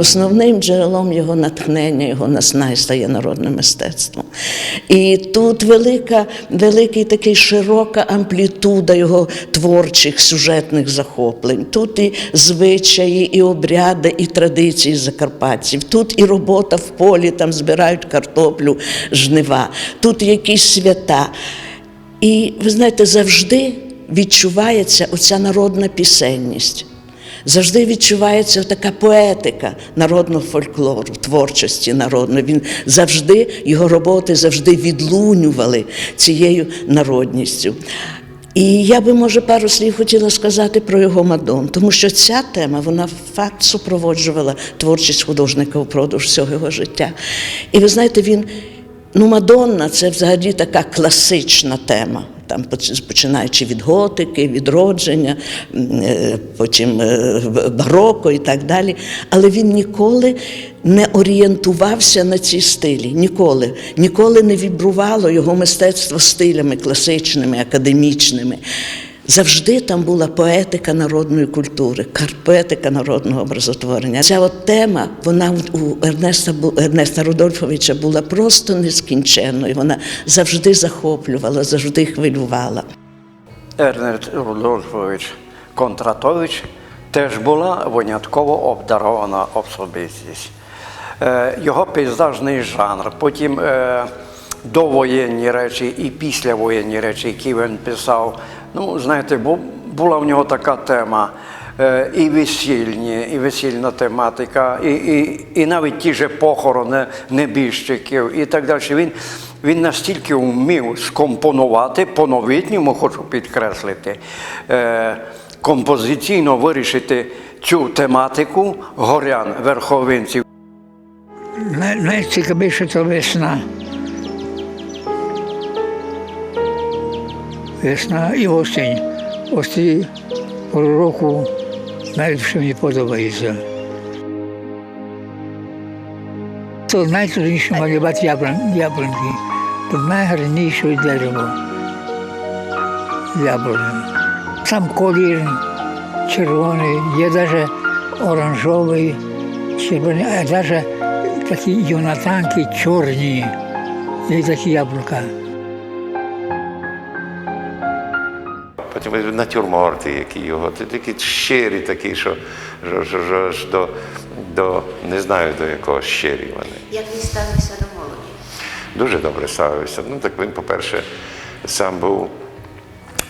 Основним джерелом його натхнення, його наснай стає народне мистецтво. І тут велика, великий такий широка амплітуда його творчих сюжетних захоплень. Тут і звичаї, і обряди, і традиції закарпатців. Тут і робота в полі, там збирають картоплю, жнива, тут якісь свята. І ви знаєте, завжди відчувається оця народна пісенність. Завжди відчувається така поетика народного фольклору, творчості народної. Він завжди, його роботи завжди відлунювали цією народністю. І я би, може, пару слів хотіла сказати про його Мадон, тому що ця тема, вона факт супроводжувала творчість художника впродовж всього його життя. І ви знаєте, він, ну, Мадонна це взагалі така класична тема там починаючи від готики, відродження, е, потім е, бароко і так далі. Але він ніколи не орієнтувався на ці стилі. Ніколи. Ніколи не вібрувало його мистецтво стилями класичними, академічними. Завжди там була поетика народної культури, поетика народного образотворення. Ця от тема, вона у Ернеста, Ернеста Рудольфовича була просто нескінченною. Вона завжди захоплювала, завжди хвилювала. Ернест Рудольфович Контратович теж була винятково обдарована особистість. Е, Його пейзажний жанр, потім е, довоєнні речі і післявоєнні речі, які він писав. Ну, знаєте, бу- була в нього така тема. е, І весільні, і весільна тематика, і, і, і навіть ті ж похорони небіжчиків і так далі. Він, він настільки вмів скомпонувати по-новітньому, хочу підкреслити, е, композиційно вирішити цю тематику горян, верховинців. Най- Найцікавіше це весна. Весна і осінь. Ось ці пору року найбільше мені подобається. Це найтрудніше малювати яблунки. Це найгарніше дерево. Яблуня. Сам колір червоний, є навіть оранжевий, червоний, а навіть такі юнатанки чорні, є такі яблука. Потім натюрморти, які його, ти такі щирі, такі, що, що, що, що аж до, до не знаю до якого щирі вони. Як він ставився до молоді? Дуже добре ставився. Ну так він, по-перше, сам був.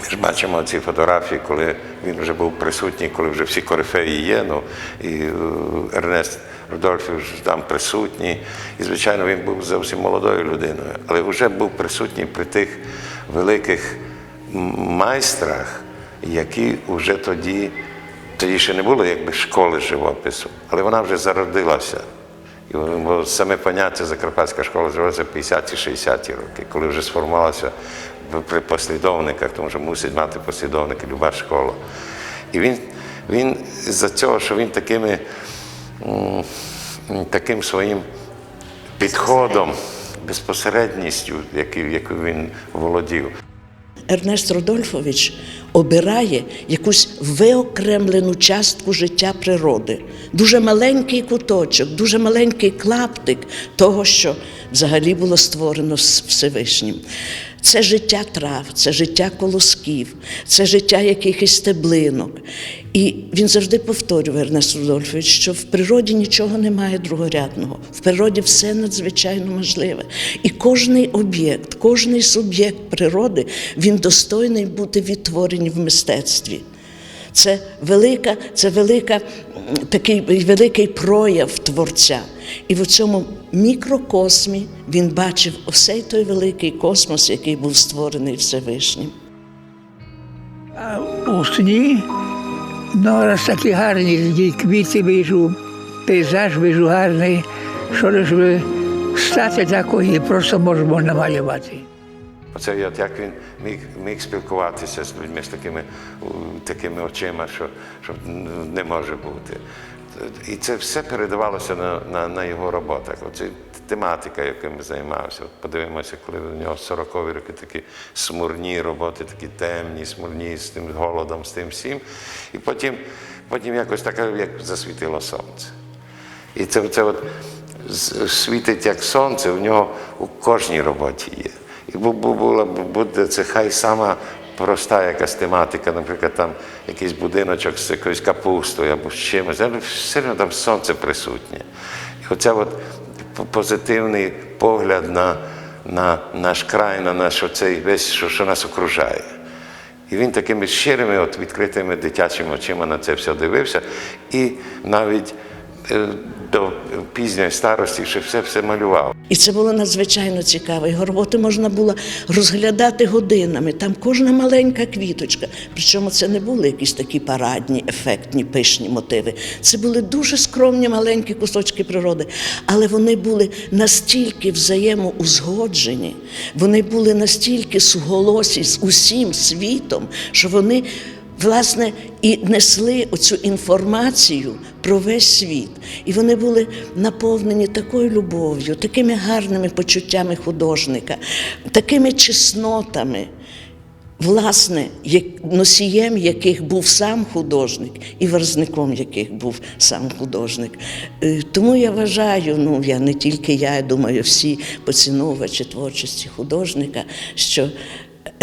Ми ж бачимо ці фотографії, коли він вже був присутній, коли вже всі корифеї є. Ну, і е, Ернест Рудольфович там присутній. І, звичайно, він був зовсім молодою людиною, але вже був присутній при тих великих майстрах, які вже тоді, тоді ще не було якби школи живопису, але вона вже зародилася. І бо саме поняття Закарпатська школа живеться 50-60-ті роки, коли вже сформувалося в- при послідовниках, тому що мусить мати послідовники люба школа. І він, він за цього, що він такими, таким своїм підходом, безпосередністю, якою він володів, Ернест Родольфович обирає якусь виокремлену частку життя природи, дуже маленький куточок, дуже маленький клаптик того, що взагалі було створено Всевишнім. Це життя трав, це життя колосків, це життя якихось стеблинок. І він завжди повторював Ернест Рудольфович, що в природі нічого немає другорядного. В природі все надзвичайно можливе. І кожний об'єкт, кожний суб'єкт природи він достойний бути відтворений в мистецтві. Це велика, це велика, такий великий прояв творця. І в цьому мікрокосмі він бачив усей той великий космос, який був створений Всевишнім. У сні, ну, раз такі гарні квіти вижу, пейзаж вижу гарний, що лиш би стати такої просто можемо намалювати. Оце от як він міг, міг спілкуватися з людьми з такими, такими очима, що, що не може бути. І це все передавалося на, на, на його роботах. Оце тематика, якою ми займалися. От подивимося, коли у нього 40-ві роки такі смурні роботи, такі темні, смурні, з тим голодом, з тим всім. І потім, потім якось таке, як засвітило сонце. І це, це от світить як сонце, в нього у кожній роботі є. Бу- була буде це хай сама проста якась тематика, наприклад, там якийсь будиночок з якоюсь капустою або з чимось, але все одно там сонце присутнє. І оця от позитивний погляд на, на наш край, на наш оцей весь, що, що нас окружає. І він такими щирими, от відкритими дитячими очима на це все дивився. І навіть до пізньої старості ще все все малював. І це було надзвичайно цікаво. Його роботи можна було розглядати годинами. Там кожна маленька квіточка. Причому це не були якісь такі парадні, ефектні, пишні мотиви. Це були дуже скромні маленькі кусочки природи, але вони були настільки взаємоузгоджені, вони були настільки суголосі з усім світом, що вони власне, і несли оцю інформацію про весь світ. І вони були наповнені такою любов'ю, такими гарними почуттями художника, такими чеснотами. Власне, носієм яких був сам художник, і верзником яких був сам художник. Е, Тому я вважаю, ну я не тільки я, я думаю, всі поціновувачі творчості художника, що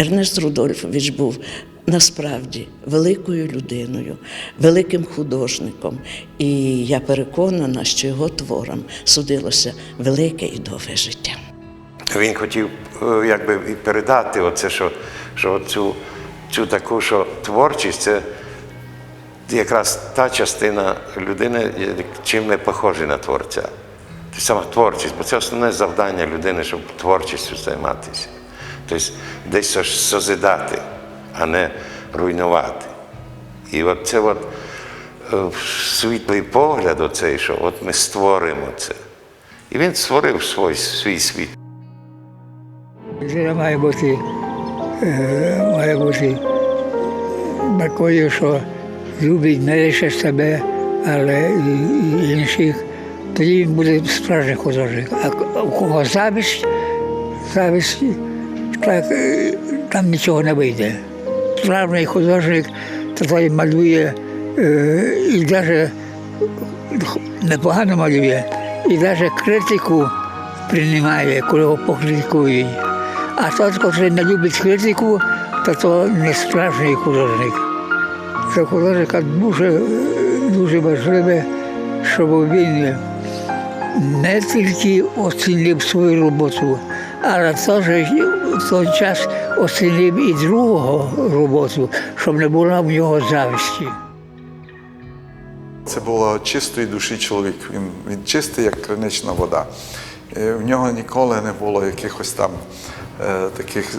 Ернест Рудольфович був насправді великою людиною, великим художником. І я переконана, що його творам судилося велике і довге життя. Він хотів е, якби передати оце, що, що цю, цю таку, що творчість це якраз та частина людини, чим не похожа на творця. Сама творчість, бо це основне завдання людини, щоб творчістю займатися. Тобто десь щось созидати, а не руйнувати. І от це от е, світлий погляд, оцей, що от ми створимо це. І він створив свій, свій світ. Людина має бути, е, має бути такою, що любить не лише себе, але і інших. Тоді він буде справжній художник. А у кого зависть, зависть, так, е, там нічого не вийде. Справжній художник то той малює е, і навіть непогано малює, і навіть критику приймає, коли його покритикують. А той, який не любить критику, то то не справжній художник. Для художника дуже, дуже важливе, щоб він не тільки оцінив свою роботу, але теж в той час оцінив і другого роботу, щоб не було в нього зависті. Це було чистої душі чоловік. Він, він чистий, як кринична вода. Е, В нього ніколи не було якихось там е, таких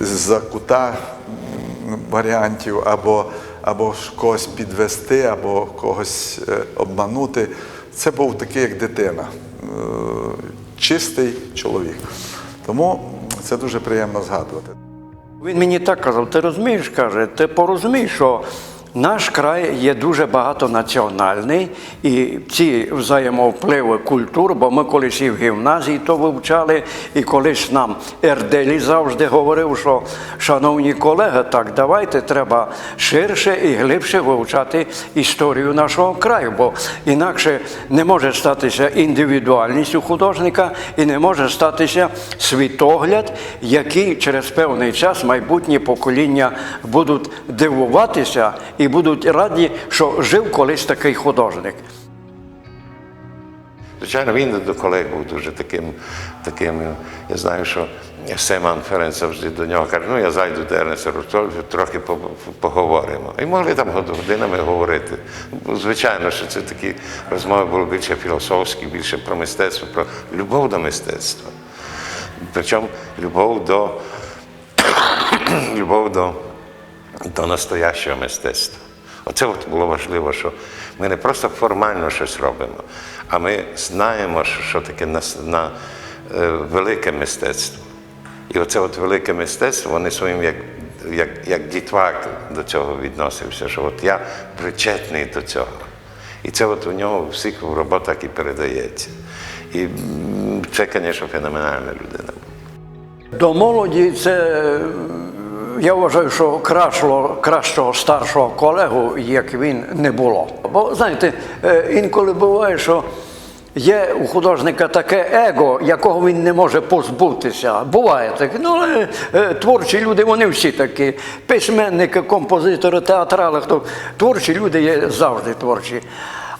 закута варіантів, або, або когось підвести, або когось е, обманути. Це був такий, як дитина, чистий чоловік. Тому це дуже приємно згадувати. Він мені так казав, ти розумієш, каже, ти порозумій, що наш край є дуже багатонаціональний, і ці взаємовпливи культур, бо ми колись і в гімназії то вивчали, і колись нам Ерделі завжди говорив, що, шановні колеги, так давайте треба ширше і глибше вивчати історію нашого краю, бо інакше не може статися індивідуальність у художника і не може статися світогляд, який через певний час майбутні покоління будуть дивуватися і будуть раді, що жив колись такий художник. Звичайно, він до колег був дуже таким, таким. Я знаю, що Семан Ференц завжди до нього каже, ну я зайду до Ернеста Рустольфа, трохи поговоримо. І могли там годинами говорити. Звичайно, що це такі розмови були більше філософські, більше про мистецтво, про любов до мистецтва. Причому любов до, любов до, до настоящого мистецтва. Оце от було важливо, що ми не просто формально щось робимо, а ми знаємо, що, таке на, на, е, велике мистецтво. І оце от велике мистецтво, вони своїм як, як, як дітвак до цього відносився, що от я причетний до цього. І це от у нього у всіх в роботах і передається. І це, звісно, феноменальна людина. До молоді це я вважаю, що кращого, кращого старшого колегу, як він, не було. Бо знаєте, е, інколи буває, що є у художника таке его, якого він не може позбутися. Буває таке. Ну, але е, творчі люди, вони всі такі. Письменники, композитори, театрали, хто творчі люди є завжди творчі.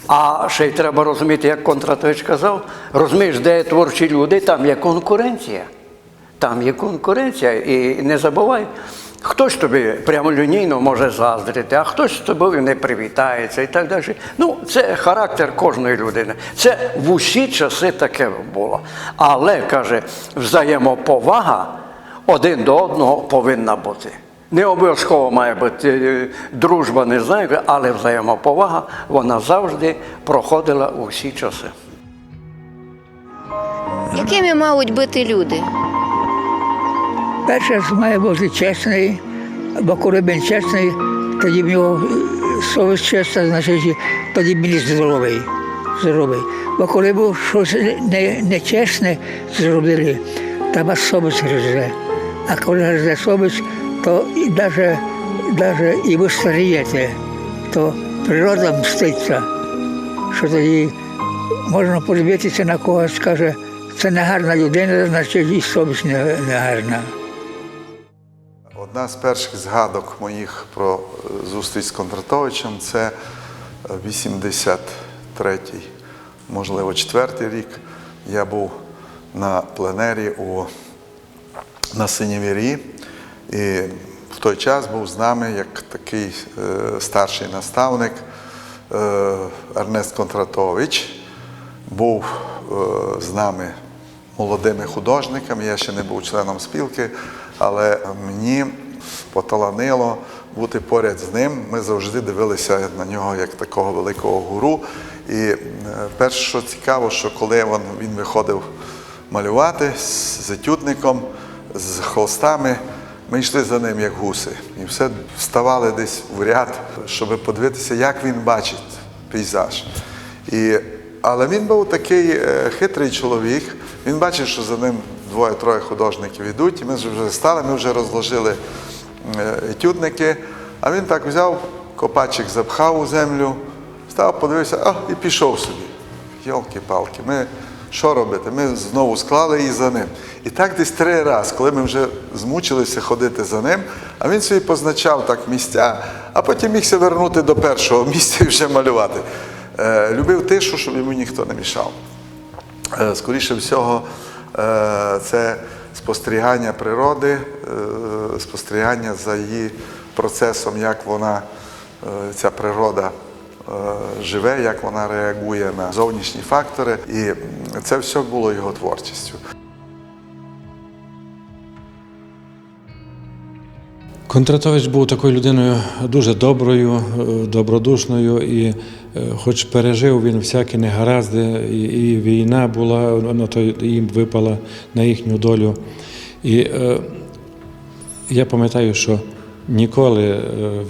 А ще й треба розуміти, як Контратович казав, розумієш, де є творчі люди, там є конкуренція. Там є конкуренція, і не забувай, хтось тобі прямо лінійно може заздрити, а хтось з тобою не привітається і так далі. Ну, це характер кожної людини. Це в усі часи таке було. Але, каже, взаємоповага один до одного повинна бути. Не обов'язково має бути е, дружба, не знаю, але взаємоповага вона завжди проходила у всі часи. Якими мають бути люди? Перше має бути чесний, бо коли він чесний, тоді в нього совість чиста, значить тоді він здоровий. здоровий. Бо коли був щось не- нечесне зробили, там аж совість гризе. А коли гризе совість, то і навіть, навіть і ви старієте, то природа мститься, що тоді можна подивитися на когось, каже, це не гарна людина, значить і совість не, не гарна. Одна з перших згадок моїх про е, зустріч з Кондратовичем це е, 83-й, можливо, четвертий рік. Я був на пленері у, на Синєвірі, і в той час був з нами як такий е, старший наставник е, Ернест Контратович. Був е, з нами молодими художниками. Я ще не був членом спілки, але мені поталанило бути поряд з ним. Ми завжди дивилися на нього як такого великого гуру. І е, перше, що цікаво, що коли він, виходив малювати з етюдником, з холстами, ми йшли за ним як гуси. І все вставали десь в ряд, щоб подивитися, як він бачить пейзаж. І, але він був такий е, хитрий чоловік. Він бачив, що за ним двоє-троє художників йдуть, і ми вже стали, ми вже розложили е, етюдники. А він так взяв, копачик запхав у землю, став, подивився, а, і пішов собі. Йолки-палки, ми що робити? Ми знову склали її за ним. І так десь три рази, коли ми вже змучилися ходити за ним, а він собі позначав так місця, а потім мігся вернути до першого місця і вже малювати. Е, любив тишу, щоб йому ніхто не мішав. Е, Скоріше всього, це спостерігання природи, е, спостерігання за її процесом, як вона, е, ця природа е, живе, як вона реагує на зовнішні фактори. І це все було його творчістю. Кондратович був такою людиною дуже доброю, е, добродушною, і е, хоч пережив він всякі негаразди, і, і війна була, на то їм випала на їхню долю. І е, я пам'ятаю, що ніколи е,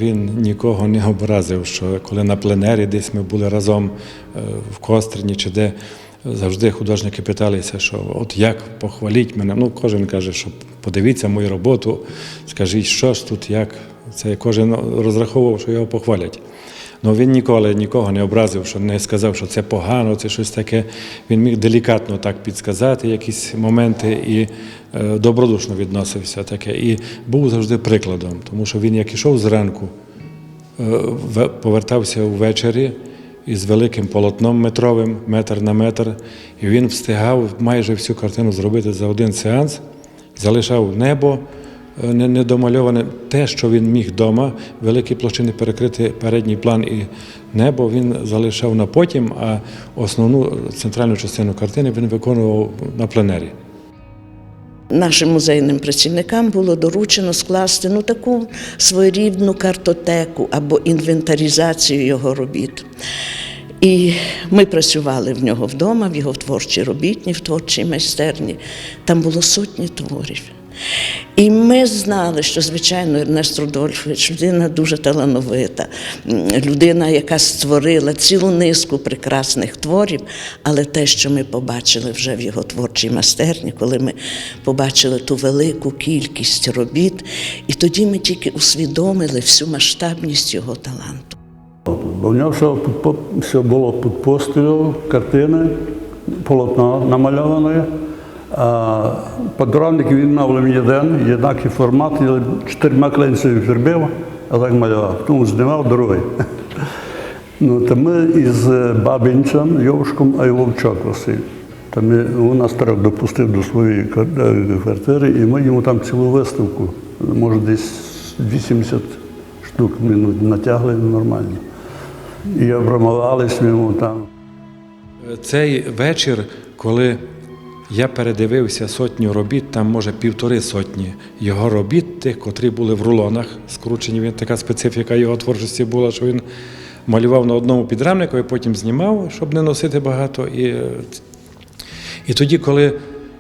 він нікого не образив, що коли на пленері десь ми були разом е, в Кострині чи де, завжди художники питалися, що от як похваліть мене. Ну, кожен каже, що подивіться мою роботу, скажіть, що ж тут, як. Це кожен розраховував, що його похвалять. Ну він ніколи нікого не образив, що не сказав, що це погано, це щось таке. Він міг делікатно так підсказати якісь моменти і е, добродушно відносився таке. І був завжди прикладом, тому що він як ішов зранку, е, повертався ввечері із великим полотном метровим, метр на метр, і він встигав майже всю картину зробити за один сеанс, залишав небо не- недомальоване. Те, що він міг вдома, великі площини перекрити передній план і небо, він залишав на потім, а основну центральну частину картини він виконував на пленері. Нашим музейним працівникам було доручено скласти ну, таку своєрідну картотеку або інвентаризацію його робіт. І ми працювали в нього вдома, в його творчій робітні, в творчій майстерні. Там було сотні творів. І ми знали, що, звичайно, Ернест Рудольфович людина дуже талановита, людина, яка створила цілу низку прекрасних творів, але те, що ми побачили вже в його творчій майстерні, коли ми побачили ту велику кількість робіт, і тоді ми тільки усвідомили всю масштабність його таланту. В нього все, було під постелю, картини, полотно намальоване. Подрамник він мав один, однакий формат, і чотирма клинцями фірбив, а так малював. Тому знімав другий. Ну, то ми із Бабінцем, Йовшком, а й Вовчак Василь. Та ми, він нас так допустив до своєї е, квартири, і ми йому там цілу виставку, може десь 80 штук ми ну, натягли нормально. І обрамувались йому там. Цей вечір, коли я передивився сотню робіт, там може півтори сотні його робіт, тих, котрі були в рулонах скручені. Він така специфіка його творчості була, що він малював на одному підрамнику і потім знімав, щоб не носити багато. І, і тоді, коли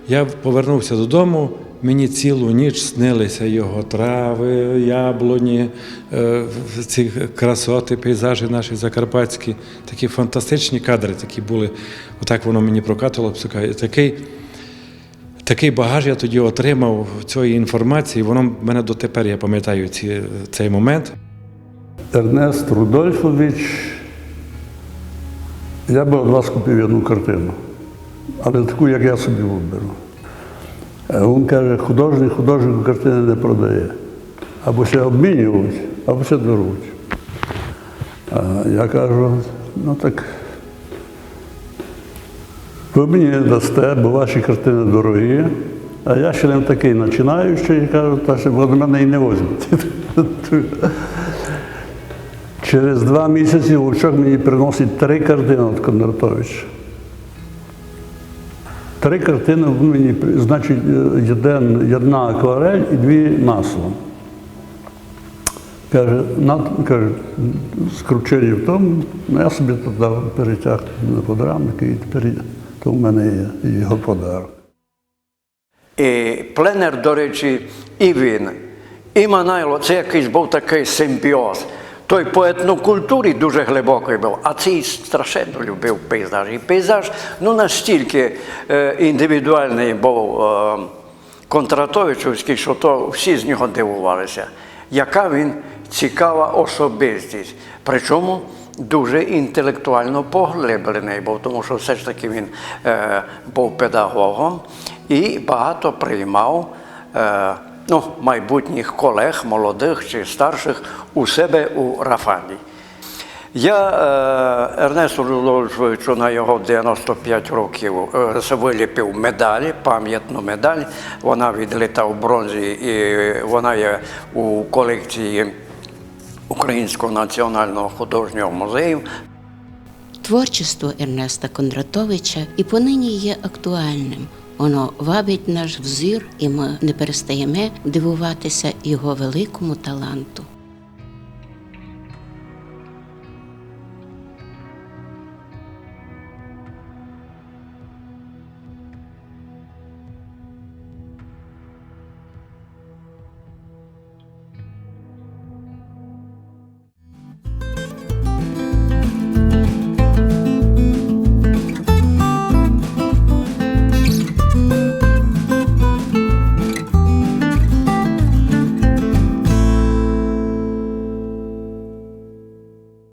я повернувся додому, мені цілу ніч снилися його трави, яблуні, е, ці красоти, пейзажі наші закарпатські, такі фантастичні кадри такі були. Отак воно мені прокатувало. псика. Такий, такий багаж я тоді отримав цієї інформації. Воно мене дотепер, я пам'ятаю ці, цей момент. Ернест Рудольфович, я би від вас купив одну картину, але таку, як я собі виберу. Е, Він каже, художник художнику картини не продає. Або ще обмінюють, або ще беруть. А я кажу, ну так ви мені дасте, бо ваші картини дорогі, а я ще не такий починаючий, і кажу, та ви до мене і не візьмете. Через два місяці Вовчок мені приносить три картини від Кондратовича. Три картини мені, значить, одна акварель і дві маслом. Каже, на, каже, скручені в тому, ну я собі туди перетяг на подрамник і тепер то в мене є його подарок. І пленер, до речі, і він, і Манайло, це якийсь був такий симбіоз. Той по етнокультурі дуже глибокий був, а цей страшенно любив пейзаж. І пейзаж ну, настільки е, індивідуальний був е, Контратовичівський, що то всі з нього дивувалися, яка він цікава особистість. Причому дуже інтелектуально поглиблений був, тому що все ж таки він е, був педагогом і багато приймав е, ну, майбутніх колег, молодих чи старших у себе у Рафані. Я е, Ернесту Рудольфовичу на його 95 років е, виліпив медаль, пам'ятну медаль. Вона відлита в бронзі і вона є у колекції Українського національного художнього музею. Творчество Ернеста Кондратовича і понині є актуальним. Воно вабить наш взір, і ми не перестаємо дивуватися його великому таланту.